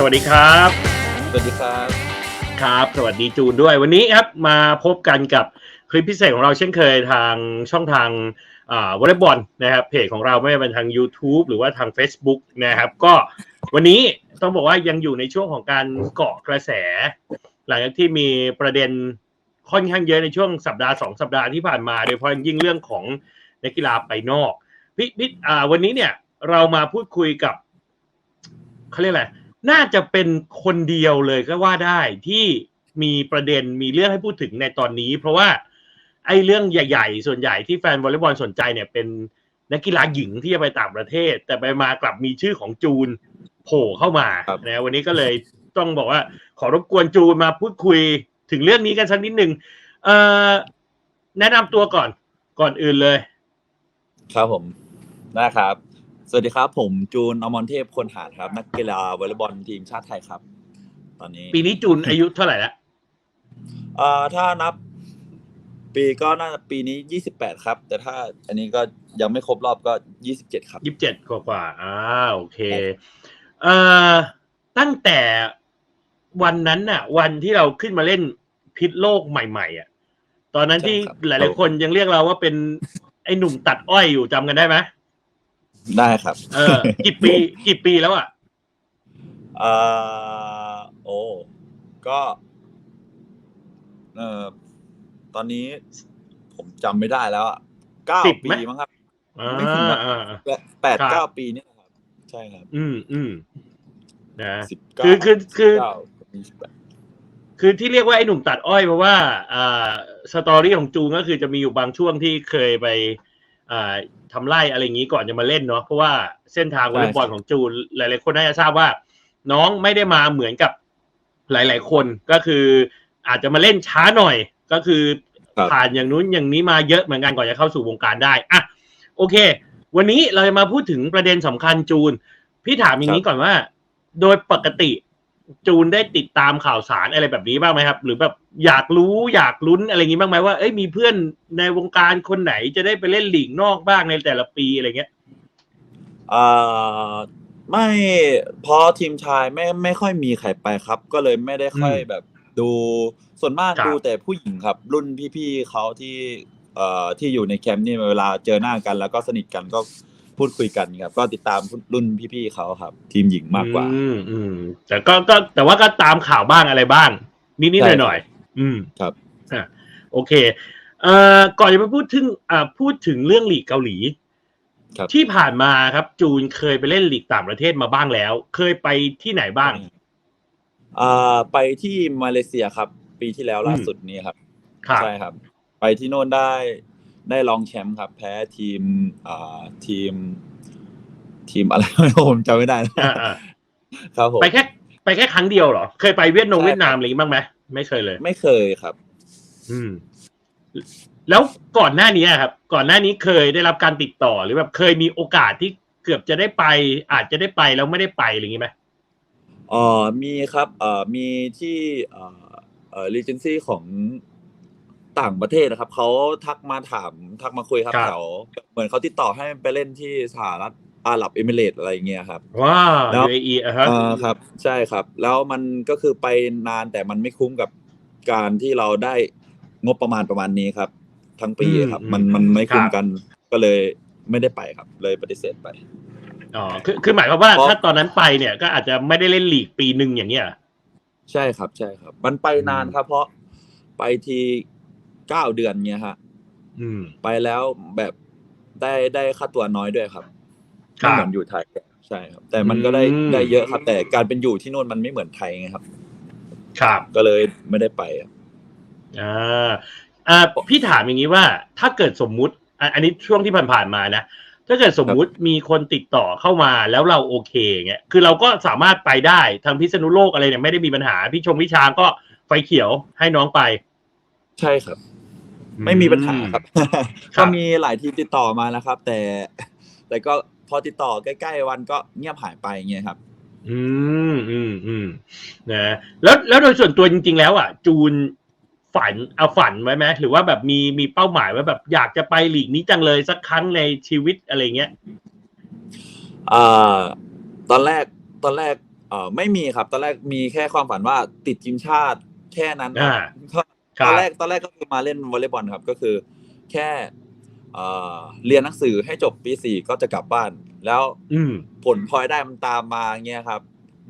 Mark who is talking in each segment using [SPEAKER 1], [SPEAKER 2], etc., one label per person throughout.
[SPEAKER 1] สวัสดีครับ
[SPEAKER 2] สวัสดีครับ
[SPEAKER 1] ครับ สวัสดีจูนด้วย วันนี้ครับมาพบกันกับคลิปพิเศษของเราเช่นเคยทางช่องทางอ่าวอลเลย์บอลนะครับเพจของเราไม่ว่าเป็นทาง YouTube หรือว่าทาง Facebook นะครับ ก็วันนี้ต้องบอกว่ายังอยู่ในช่วงของการเกาะกระแส หลังจากที่มีประเด็นค่อนข้างเยอะในช่วงสัปดาห์สองสัปดาห์ที่ผ่านมา โดยเฉพาะยิ่งเรื่องของนักกีฬาไปนอกพี่พี่อ่าวันนี้เนี่ยเรามาพูดคุยกับเขาเรียกอะไร น่าจะเป็นคนเดียวเลยก็ว่าได้ที่มีประเด็นมีเรื่องให้พูดถึงในตอนนี้ เพราะว่าไอ้เรื่องใหญ่ ๆ ส่วนใหญ่ที่แฟนวอลเลย์บอลสนใจเนี่ยเป็นนักกีฬาหญิงที่จะไปต่างประเทศ แต่ไปมากลับมีชื่อของจูนโผล่เข้ามา
[SPEAKER 2] ครับ
[SPEAKER 1] นะวันนี้ก็เลยต้องบอกว่า ขอรบกวนจูนมาพูดคุยถึงเรื่องนี้กันสักนิดหนึ่งเอ่อแนะนำตัวก่อนก่อนอื่นเลย
[SPEAKER 2] ครับผมนะครับ สวัสดีครับ ผมจูนอมรเทพคนหาดครับ นักกีฬาวอลเลย์บอลทีมชาติไทยครับ ตอนนี้
[SPEAKER 1] ปีนี้จูนอายุเท่าไหร่ละ
[SPEAKER 2] เอ่อถ้านับ ปีก็น่าจะปีนี้ยี่สิบแปดครับ แต่ถ้าอันนี้ก็ยังไม่ครบรอบก็ยี่สิบเจ็ดครับ
[SPEAKER 1] ยี่สิบเจ็ดกว่ากว่าๆอ่าโอเคเอ่อตั้งแต่วันนั้นน่ะ วันที่เราขึ้นมาเล่นพิษโลกใหม่ ๆ อะ ตอนนั้นที่
[SPEAKER 2] ใช่ครับ
[SPEAKER 1] หลายๆคนยังเรียกเราว่าเป็นไอ้หนุ่มตัดอ้อยอยู่จำกันได้ไหม
[SPEAKER 2] ได้ครับ
[SPEAKER 1] เออกี่ปีกี่ปีแล้วอะ
[SPEAKER 2] เอ่อโอ้ก็เอ่อตอนนี้ผมจำไม่ได้แล้วอะเก้า
[SPEAKER 1] สิบไหม
[SPEAKER 2] ปีมั้งครับ
[SPEAKER 1] อ่า
[SPEAKER 2] ไม่ถึงนะ
[SPEAKER 1] อ่า
[SPEAKER 2] แปด
[SPEAKER 1] ครับ
[SPEAKER 2] เก้าปีเนี่ยครับใช่ครับ
[SPEAKER 1] อืมอืมนะ
[SPEAKER 2] สิบเก้า
[SPEAKER 1] คือคือคือ
[SPEAKER 2] เก้ายี่สิบแปด
[SPEAKER 1] คือที่เรียกว่าไอ้หนุ่มตัดอ้อยเพราะว่าอ่าสตอรี่ของจูนก็คือจะมีอยู่บางช่วงที่เคยไปอ่า ทำไร่อะไรอย่างนี้ก่อนจะมาเล่นเนาะเพราะว่าเส้นทางวอลเลย์บอลของจูนหลาย ๆ คนน่าจะทราบว่า น้องไม่ได้มาเหมือนกับหลาย ๆ คนก็คืออาจจะมาเล่นช้าหน่อย ก็คือ
[SPEAKER 2] ครับ
[SPEAKER 1] ผ่านอย่างนู้นอย่างนี้มาเยอะเหมือนกันก่อนจะเข้าสู่วงการได้อะโอเค วันนี้เราจะมาพูดถึงประเด็นสำคัญจูน พี่ถามอย่างนี้ก่อนว่า โดยปกติ จูนได้ติดตามข่าวสารอะไรแบบนี้บ้างไหมครับ หรือแบบอยากรู้อยากลุ้นอะไรอย่างนี้บ้างไหมว่าเอ้ยมีเพื่อนในวงการคนไหนจะได้ไปเล่นหลีกนอกบ้างในแต่ละปีอะไรเงี้ย
[SPEAKER 2] อ่าไม่เพราะทีมชายไม่ไม่ค่อยมีใครไปครับ ก็เลยไม่ได้ค่อย
[SPEAKER 1] อืม
[SPEAKER 2] แบบดูส่วนมาก
[SPEAKER 1] ครับ
[SPEAKER 2] ดูแต่ผู้หญิงครับ รุ่นพี่ๆเขาที่เอ่อที่อยู่ในแคมป์นี่เวลาเจอหน้ากันแล้วก็สนิทกันก็ พูดคุยกันครับ ก็ติดตามรุ่นพี่ๆเขาครับ ทีมหญิงมากกว่า
[SPEAKER 1] อืมอืมแต่ก็ก็แต่ว่าก็ตามข่าวบ้างอะไรบ้าง นิดนิดห
[SPEAKER 2] ใช่
[SPEAKER 1] น่อย
[SPEAKER 2] ครับ
[SPEAKER 1] หน่อยๆอืม
[SPEAKER 2] ครับ
[SPEAKER 1] อะโอเค เอ่อก่อนจะไปพูดถึงอ่าพูดถึงเรื่องหลีกเกาหลี
[SPEAKER 2] ครับ
[SPEAKER 1] ที่ผ่านมาครับ จูนเคยไปเล่นหลีกต่างประเทศมาบ้างแล้ว เคยไปที่ไหนบ้าง
[SPEAKER 2] อ่าไปที่มาเลเซียครับ ปีที่แล้วล่า
[SPEAKER 1] อืม
[SPEAKER 2] สุดนี้ครับ
[SPEAKER 1] ครับ
[SPEAKER 2] ใช่ครับ ไปที่โน่นได้ ได้รองแชมป์ครับ แพ้ทีมอ่าทีม ทีมอะไรผมจำไม่ได้นะ
[SPEAKER 1] อ่าอ่า
[SPEAKER 2] ครับผม
[SPEAKER 1] ไปแค่ไปแค่ครั้งเดียวเหรอ เคยไปเวียดนาม
[SPEAKER 2] ใช่
[SPEAKER 1] เวียดนามอะไรอย่างงี้บ้างไหมไม่เคยเลย
[SPEAKER 2] ไม่เคยครับ
[SPEAKER 1] อืม แล้วก่อนหน้านี้อะครับ ก่อนหน้านี้เคยได้รับการติดต่อหรือแบบเคยมีโอกาสที่เกือบจะได้ไป อาจจะได้ไปแล้วไม่ได้ไปอะไรอย่างงี้ไหม
[SPEAKER 2] เอ่อมีครับเอ่อมีที่เอ่อเอ่อรีเจนซี่ของ ต่างประเทศนะครับเขาทักมาถามทักมาคุยครับแถวเหมือนเขาติดต่อให้ไปเล่นที่สหรัฐอาหรับเอมิเรตส์อะไรอย่างเงี้ยครับ
[SPEAKER 1] ว้าว
[SPEAKER 2] แล้ว
[SPEAKER 1] UAE อะฮะ
[SPEAKER 2] อ่าครับ ใช่ครับ แล้วมันก็คือไปนานแต่มันไม่คุ้มกับการที่เราได้งบประมาณประมาณนี้ครับ ทั้งปีครับมันมันไม่คุ้มกันก็เลยไม่ได้ไปครับ เลยปฏิเสธไป
[SPEAKER 1] อ๋อคือคือหมายความว่า
[SPEAKER 2] เพราะ
[SPEAKER 1] ถ้าตอนนั้นไปเนี่ยก็อาจจะไม่ได้เล่นลีกปีหนึ่งอย่างเงี้ย
[SPEAKER 2] ใช่ครับ ใช่ครับ มันไปนานครับ เพราะไปที เก้าเดือนเงี้ยฮะ
[SPEAKER 1] อืม
[SPEAKER 2] ไปแล้วแบบได้ได้ค่าตัวน้อยด้วยครับ
[SPEAKER 1] ครั
[SPEAKER 2] ไม่
[SPEAKER 1] บ
[SPEAKER 2] เหมือนอยู่ไทยใช่ครับ แต่มันก็ได้
[SPEAKER 1] อืม
[SPEAKER 2] ได้เยอะครับ แต่การเป็นอยู่ที่โน่นมันไม่เหมือนไทยไงครับ
[SPEAKER 1] ครับ
[SPEAKER 2] ก็เลยไม่ได้ไปครับ
[SPEAKER 1] อ่าอ่าพี่ถามอย่างนี้ว่า ถ้าเกิดสมมุติอะอันนี้ช่วงที่ผ่านๆมานะ ถ้าเกิดสมมุติมีคนติดต่อเข้ามาแล้วเราโอเคเงี้ยคือเราก็สามารถไปได้ทางพิษณุโลกอะไรเนี่ยไม่ได้มีปัญหา พี่ชมวิชาก็ไฟเขียวให้น้องไป
[SPEAKER 2] ใช่ครับ ไม่มีปัญหาครับ
[SPEAKER 1] ครั
[SPEAKER 2] ก็
[SPEAKER 1] บ
[SPEAKER 2] มีหลายทีมติดต่อมาแล้วครับ แต่แต่ก็พอติดต่อใกล้ๆวันก็เงียบหายไปเงี้ยครับ
[SPEAKER 1] อืมอืมอืมนะแล้วแล้วโดยส่วนตัวจริง ๆ แล้วอะ จูนฝันเอาฝันไว้ไหมหรือว่าแบบมีมีเป้าหมายไว้แบบ อยากจะไปหลีกนี้จังเลยสักครั้งในชีวิตอะไรเงี้ย
[SPEAKER 2] อ่าตอนแรกตอนแรกเอ่อไม่มีครับ ตอนแรกมีแค่ความฝันว่าติดทีมชาติแค่นั้นค
[SPEAKER 1] อ่า
[SPEAKER 2] รับก็
[SPEAKER 1] ครั
[SPEAKER 2] ต
[SPEAKER 1] บ
[SPEAKER 2] อนแรกตอนแรกก็คือมาเล่นวอลเลย์บอลครับก็คือ แค่เอ่อเรียนหนังสือให้จบปีสี่ก็จะกลับบ้าน แล้ว
[SPEAKER 1] อืม
[SPEAKER 2] ผลพลอยได้มันตามมาเงี้ยครับ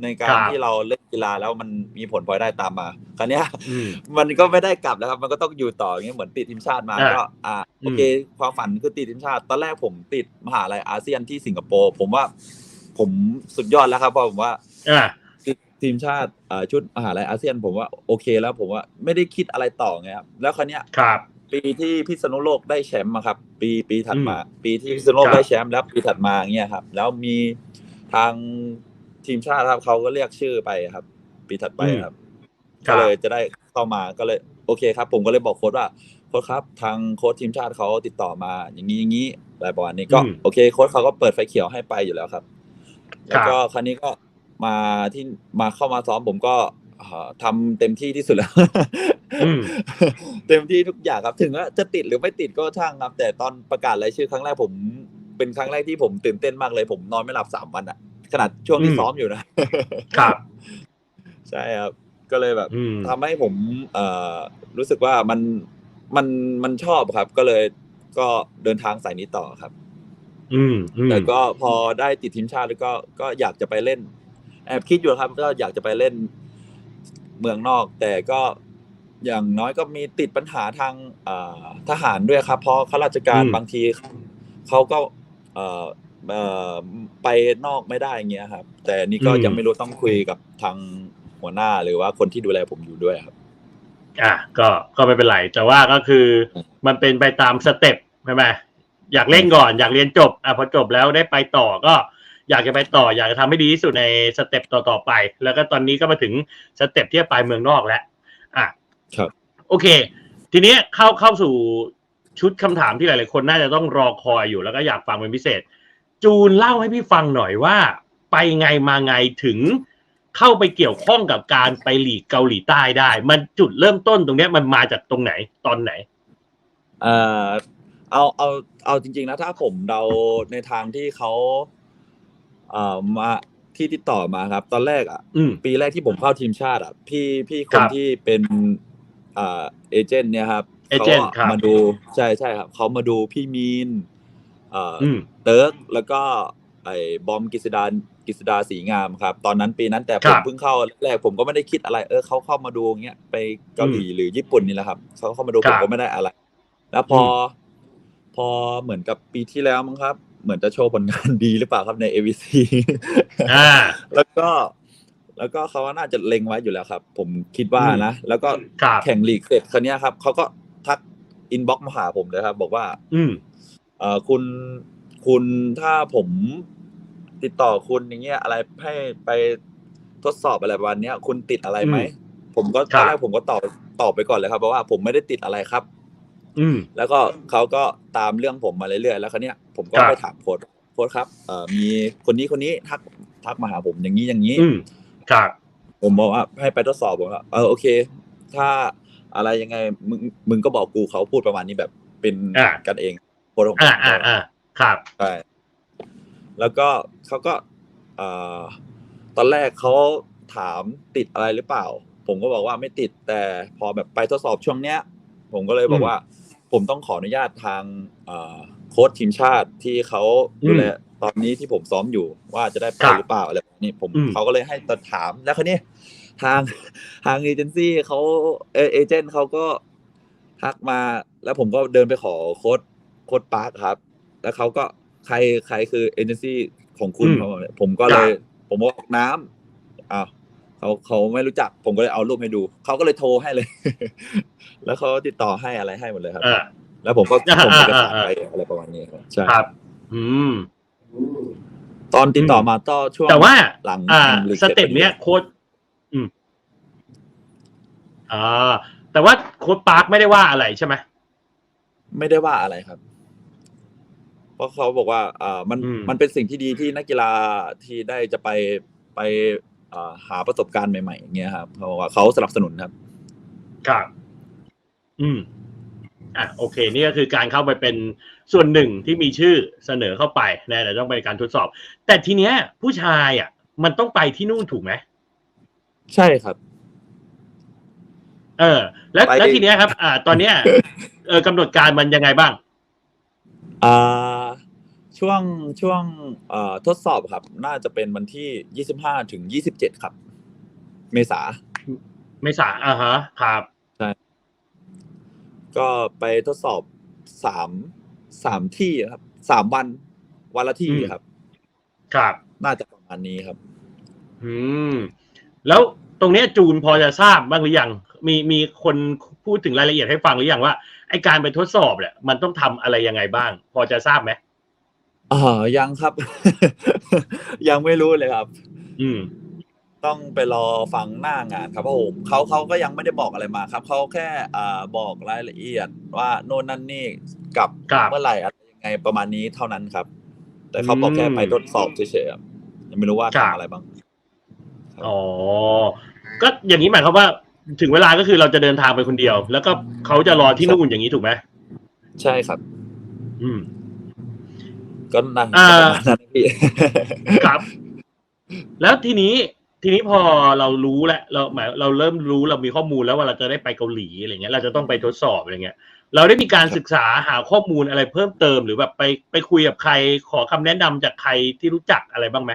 [SPEAKER 2] ในกา
[SPEAKER 1] ค
[SPEAKER 2] ร
[SPEAKER 1] รับ
[SPEAKER 2] ที่เราเล่นกีฬาแล้วมันมีผลพลอยได้ตามมาคราวเนี้ย
[SPEAKER 1] อืม
[SPEAKER 2] มันก็ไม่ได้กลับแล้วครับ มันก็ต้องอยู่ต่ออย่างเงี้ยเหมือนติดทีมชาติมา
[SPEAKER 1] อ่า
[SPEAKER 2] ก็อ่าโอเค ความฝันคือติดทีมชาติ ตอนแรกผมติดมหาลัยอาเซียนที่สิงคโปร์ผมว่าผมสุดยอดแล้วครับเพราะผมว่า
[SPEAKER 1] อ่า
[SPEAKER 2] ติด ทีมชาติอ่าชุดมหาลัยอาเซียน ผมว่าโอเคแล้วผมว่าไม่ได้คิดอะไรต่อไงครับ แล้วคราวเนี้ย
[SPEAKER 1] ครับ
[SPEAKER 2] ปีที่พิษณุโลกได้แชมป์อะครับ ปีปีถัดมา
[SPEAKER 1] อืม
[SPEAKER 2] ปีที่พิษณุโลก
[SPEAKER 1] ครับ
[SPEAKER 2] ได้แชมป์แล้วปีถัดมาเงี้ยครับ แล้วมีทางทีมชาติครับเขาก็เรียกชื่อไปครับ ปีถัดไปครับ
[SPEAKER 1] ครั
[SPEAKER 2] ก็
[SPEAKER 1] บ
[SPEAKER 2] เลยจะได้เข้ามาก็เลย โอเคครับ ผมก็เลยบอกโค้ชว่าโค้ชครับ ทางโค้ชทีมชาติเขาติดต่อมา อย่างนี้อย่างนี้อะไรประมาณนี้ก็
[SPEAKER 1] อืม
[SPEAKER 2] โอเคโค้ชเขาก็เปิดไฟเขียวให้ไปอยู่แล้วครับ แล้วก็ครั้นี้ก็ มาที่มาเข้ามาซ้อมผมก็เอ่อทำเต็มที่ที่สุดแล้ว
[SPEAKER 1] อืม
[SPEAKER 2] เต็มที่ทุกอย่างครับ ถึงว่าจะติดหรือไม่ติดก็ช่างครับ แต่ตอนประกาศรายชื่อครั้งแรกผมเป็นครั้งแรกที่ผมตื่นเต้นมากเลย ผมนอนไม่หลับสามวันอะขนาดช่วงที่
[SPEAKER 1] อืม
[SPEAKER 2] ซ้อมอยู่นะ
[SPEAKER 1] ครับ
[SPEAKER 2] ใช่ครับ ก็เลยแบบ
[SPEAKER 1] อืม
[SPEAKER 2] ทำให้ผมเอ่อรู้สึกว่ามันมันมันชอบครับ ก็เลยก็เดินทางสายนี้ต่อครับ
[SPEAKER 1] อืมอืม
[SPEAKER 2] แต่ก็พอได้ติดทีมชาติแล้วก็ก็อยากจะไปเล่น แอบคิดอยู่ครับก็อยากจะไปเล่นเมืองนอก แต่ก็อย่างน้อยก็มีติดปัญหาทางเอ่อทหารด้วยครับ เพราะข้าราชการบางทีเขาก็เอ่อเอ่อไปนอกไม่ได้เงี้ยครับ แต่นี่ก็ยังไม่รู้ต้องคุยกับทางหัวหน้าหรือว่าคนที่ดูแลผมอยู่ด้วยครับ
[SPEAKER 1] อะก็ก็ไม่เป็นไร แต่ว่าก็คือมันเป็นไปตามสเต็ปใช่ไหมอยากเล่นก่อน อยากเรียนจบอะพอจบแล้วได้ไปต่อก็ อยากจะไปต่ออยากจะทำให้ดีที่สุดในสเต็ปต่อๆไป แล้วก็ตอนนี้ก็มาถึงสเต็ปที่จะไปเมืองนอกแล้วอะ
[SPEAKER 2] ครับ
[SPEAKER 1] โอเค ทีนี้เข้าเข้าสู่ชุดคำถามที่หลายๆคนน่าจะต้องรอคอยอยู่แล้วก็อยากฟังเป็นพิเศษ จูนเล่าให้พี่ฟังหน่อยว่า ไปไงมาไงถึงเข้าไปเกี่ยวข้องกับการไปหลีกเกาหลีใต้ได้ มันจุดเริ่มต้นตรงเนี้ยมันมาจากตรงไหนตอนไหน
[SPEAKER 2] เอ่อเอาเอาเอาจริง ๆ นะถ้าผมเดาในทางที่เขาเอ่อมาที่ติดต่อมาครับ ตอนแรกอะ
[SPEAKER 1] อืม
[SPEAKER 2] ปีแรกที่ผมเข้าทีมชาติอะพี่พี่ค
[SPEAKER 1] ครั
[SPEAKER 2] น
[SPEAKER 1] บ
[SPEAKER 2] ที่เป็นอ่าเอเจนต์เนี่ยครับ
[SPEAKER 1] เอเจนต์
[SPEAKER 2] ขา
[SPEAKER 1] ครับ
[SPEAKER 2] มาดูใช่ใช่ครับเขามาดูพี่มีนเอ่ออ
[SPEAKER 1] อืม
[SPEAKER 2] เติร์กแล้วก็ไอ้บอมกิษดากิษดาสีงามครับ ตอนนั้นปีนั้นแต่
[SPEAKER 1] ค
[SPEAKER 2] ผ
[SPEAKER 1] รั
[SPEAKER 2] ม
[SPEAKER 1] บ
[SPEAKER 2] เพิ่งเข้าแรกผมก็ไม่ได้คิดอะไร เออเขาเข้ามาดูเงี้ยไปเกาหลีหรือญี่ปุ่นนี่แหละครับเขาเข้ามาดู
[SPEAKER 1] ครั
[SPEAKER 2] ผม
[SPEAKER 1] บ
[SPEAKER 2] ก็ไม่ได้อะไร แล้วพออพอเหมือนกับปีที่แล้วมั้งครับ เหมือนจะโชว์ผลงานดีหรือเปล่าครับใน AVC
[SPEAKER 1] อ่า
[SPEAKER 2] แล้วก็ แล้วก็เขาน่าจะเล็งไว้อยู่แล้วครับ ผมคิดว่านะ แล้วก็
[SPEAKER 1] ครับ
[SPEAKER 2] แข่งลีกเสร็จคันนี้ยครับเขาก็ทักอินบ็อกมาหาผมเลยครับ บอกว่า
[SPEAKER 1] อืม
[SPEAKER 2] เอ่อคุณคุณถ้าผมติดต่อคุณอย่างเงี้ยอะไรให้ไปทดสอบอะไรประมาณเนี้ยคุณติดอะไรไหม
[SPEAKER 1] อืม
[SPEAKER 2] ผมก็
[SPEAKER 1] ค
[SPEAKER 2] ต
[SPEAKER 1] รับ
[SPEAKER 2] อนแรกผมก็ตอบตอบไปก่อนเลยครับเพราะว่าผมไม่ได้ติดอะไรครับ
[SPEAKER 1] อืม
[SPEAKER 2] แล้วก็เขาก็ตามเรื่องผมมาเรื่อยๆแล้วคราวเนี้ย ผมก็
[SPEAKER 1] ครับ
[SPEAKER 2] ไปถามโค้ดโค้ดครับเอ่อมีคนนี้คนนี้ทักทักมาหาผมอย่างนี้อย่างนี้
[SPEAKER 1] อืมครับ
[SPEAKER 2] ผมบอกว่าให้ไปทดสอบผมว่าเออโอเค ถ้าอะไรยังไงมึงมึงก็บอกกูเขาพูดประมาณนี้แบบเป็น
[SPEAKER 1] อ่า
[SPEAKER 2] กันเองโค้ดของผม
[SPEAKER 1] อ่าอ่าอ่าครับ
[SPEAKER 2] ใช่แล้วก็เขาก็เอ่อตอนแรกเขาถามติดอะไรหรือเปล่า ผมก็บอกว่าไม่ติดแต่พอแบบไปทดสอบช่วงเนี้ย ผมก็เลยบอก
[SPEAKER 1] อืม
[SPEAKER 2] ว่า ผมต้องขออนุญาตทางเอ่อโค้ชทีมชาติที่เขาดูแลตอนนี้ที่ผมซ้อมอยู่ว่าจะได้ไป
[SPEAKER 1] ครับ
[SPEAKER 2] หรือเปล่าอะไรแบบนี้ผม
[SPEAKER 1] อืม
[SPEAKER 2] เขาก็เลยให้ตอนถามแล้วคราวนี้ทางทางเอเจนซี่เขาเอเอเจนต์เขาก็ทักมา แล้วผมก็เดินไปขอโค้ดโค้ดปาร์คครับ แล้วเขาก็ใครใครคือเอเจนซี่ของคุณ
[SPEAKER 1] อืม
[SPEAKER 2] เขาบอกผมก็เลย ผมบอกน้ำอ้าวเขาเขาไม่รู้จัก ผมก็เลยเอารูปให้ดู เขาก็เลยโทรให้เลย แล้วเขาติดต่อให้อะไรให้หมดเลยครับ
[SPEAKER 1] อ่า
[SPEAKER 2] แล้วผมก็
[SPEAKER 1] อ่า
[SPEAKER 2] ส่งเอกสาร
[SPEAKER 1] อ่า
[SPEAKER 2] ไปอะไรประมาณนี้ครับใช่
[SPEAKER 1] ครับ อืม
[SPEAKER 2] ตอนติดต่อมาต่อช่วง
[SPEAKER 1] แต่ว่า
[SPEAKER 2] หลัง
[SPEAKER 1] อ่า
[SPEAKER 2] หลัง
[SPEAKER 1] สเต็ปเนี้ยโค้ดอืมอ่าแต่ว่าโค้ดปาร์คไม่ได้ว่าอะไรใช่ไหม
[SPEAKER 2] ไม่ได้ว่าอะไรครับ เพราะเขาบอกว่าอ่ามัน
[SPEAKER 1] อืม
[SPEAKER 2] มันเป็นสิ่งที่ดีที่นักกีฬาที่ได้จะไปไปอ่าหาประสบการณ์ใหม่ๆอย่างเงี้ยครับเขาบอกว่าเขาสนับสนุนครับ
[SPEAKER 1] ครับ อืม อะโอเค นี่ก็คือการเข้าไปเป็นส่วนหนึ่งที่มีชื่อเสนอเข้าไปนะแต่ต้องเป็นการทดสอบ แต่ทีเนี้ย ผู้ชายอะ มันต้องไปที่นู่นถูกไหม
[SPEAKER 2] ใช่ครับ
[SPEAKER 1] เออ แล้ว
[SPEAKER 2] ไป
[SPEAKER 1] แล้วทีเนี้ยครับ อ่า ตอนเนี้ยเออกำหนดการมันยังไงบ้าง
[SPEAKER 2] อ่าช่วงช่วงเอ่อทดสอบครับ น่าจะเป็นวันที่ยี่สิบห้าถึงยี่สิบเจ็ดครับ เมษา
[SPEAKER 1] ไม่สาอ่าฮะครับ
[SPEAKER 2] ก็ไปทดสอบสามสามที่ครับสามวันวันละที่
[SPEAKER 1] อืม
[SPEAKER 2] ครับ
[SPEAKER 1] ครับ
[SPEAKER 2] น่าจะประมาณนี้ครับ
[SPEAKER 1] อืม แล้วตรงเนี้ยจูนพอจะทราบบ้างหรือยังมีมีคนพูดถึงรายละเอียดให้ฟังหรือยังว่าไอการไปทดสอบเนี่ยมันต้องทำอะไรยังไงบ้าง พอจะทราบไหม
[SPEAKER 2] อ่ายังครับ ยังไม่รู้เลยครับ
[SPEAKER 1] อืม
[SPEAKER 2] ต้องไปรอฟังหน้างานครับเพราะผมเขาเขาก็ยังไม่ได้บอกอะไรมาครับเขาแค่อ่าบอกรายละเอียดว่าโน่นนั่นนี่กับ
[SPEAKER 1] ครับ
[SPEAKER 2] เมื่อไหร่อะไรยังไงประมาณนี้เท่านั้นครับ แต่เขาบอกแค่ไปทดสอบเฉยๆครับยังไม่รู้ว่า
[SPEAKER 1] ครับ
[SPEAKER 2] ทำอะไรบ้าง
[SPEAKER 1] อ๋อ ก็อย่างนี้หมายความว่าถึงเวลาก็คือเราจะเดินทางไปคนเดียว แล้วก็เขาจะรอที่นู่นอย่างนี้ถูกไหม
[SPEAKER 2] ใช่ครับ
[SPEAKER 1] อืม
[SPEAKER 2] ก็นั่ง
[SPEAKER 1] อ่า
[SPEAKER 2] ประมาณนั้นพี่
[SPEAKER 1] ครับ แล้วทีนี้ ทีนี้พอเรารู้แล้วเราหมายเราเริ่มรู้เรามีข้อมูลแล้วว่าเราจะได้ไปเกาหลีอะไรเงี้ย เราจะต้องไปทดสอบอะไรเงี้ย เราได้มีการ
[SPEAKER 2] ครับ
[SPEAKER 1] ศึกษาหาข้อมูลอะไรเพิ่มเติมหรือแบบไปไปคุยกับใครขอคำแนะนำจากใครที่รู้จักอะไรบ้างไหม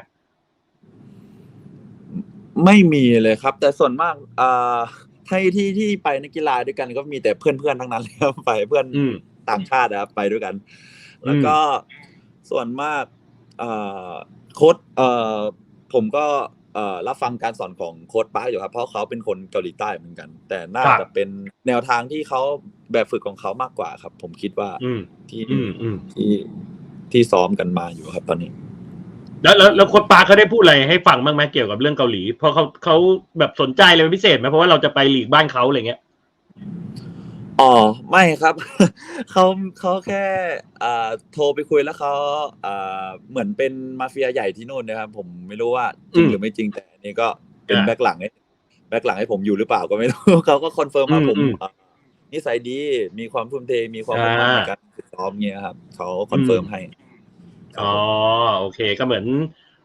[SPEAKER 2] ไม่มีเลยครับ แต่ส่วนมากอ่าให้ที่ที่ไปนักกีฬาด้วยกันก็มีแต่เพื่อนๆทั้งนั้นเลยครับไปเพื่อน
[SPEAKER 1] อืม
[SPEAKER 2] ต่างชาตินะครับไปด้วยกัน แล้วก็ส่วนมากเอ่อโค้ดเอ่อผมก็เอ่อ รับฟังการสอนของโค้ดป้าร์คอยู่ครับ เพราะเขาเป็นคนเกาหลีใต้เหมือนกัน แต่น่า
[SPEAKER 1] ครับ
[SPEAKER 2] จะเป็นแนวทางที่เขาแบบฝึกของเขามากกว่าครับ ผมคิดว่า
[SPEAKER 1] อืม
[SPEAKER 2] ที่
[SPEAKER 1] อืมอืม
[SPEAKER 2] ที่ที่ซ้อมกันมาอยู่ครับตอนนี้
[SPEAKER 1] แล้วแล้วแล้วโค้ชปาเขาได้พูดอะไรให้ฟังบ้างไหมเกี่ยวกับเรื่องเกาหลีเพราะเขาเขาแบบสนใจอะไรเป็นพิเศษไหมเพราะว่าเราจะไปหลีกบ้านเขาอะไรเงี้ย
[SPEAKER 2] อ๋อไม่ครับเขาเขาแค่อ่าโทรไปคุยแล้วเขาอ่าเหมือนเป็นมาเฟียใหญ่ที่นู่นนะครับ ผมไม่รู้ว่าจริง
[SPEAKER 1] อืม
[SPEAKER 2] หรือไม่จริงแต่อันนี้ก็เป็น
[SPEAKER 1] อ่า
[SPEAKER 2] แบ็คหลังให้แบ็คหลังให้ผมอยู่หรือเปล่าก็ไม่รู้ เขาก็คอนเฟิร์มว่า
[SPEAKER 1] อืม
[SPEAKER 2] ผม
[SPEAKER 1] อืม
[SPEAKER 2] อ่านิสัยดีมีความทุ่มเทมีความมุ่งมั่น
[SPEAKER 1] อ่า
[SPEAKER 2] ในการฝึกซ้อมเงี้ยครับเขาคอนเฟิร์มให้ครับ
[SPEAKER 1] อ๋อ
[SPEAKER 2] ผม
[SPEAKER 1] โอเคก็เหมือน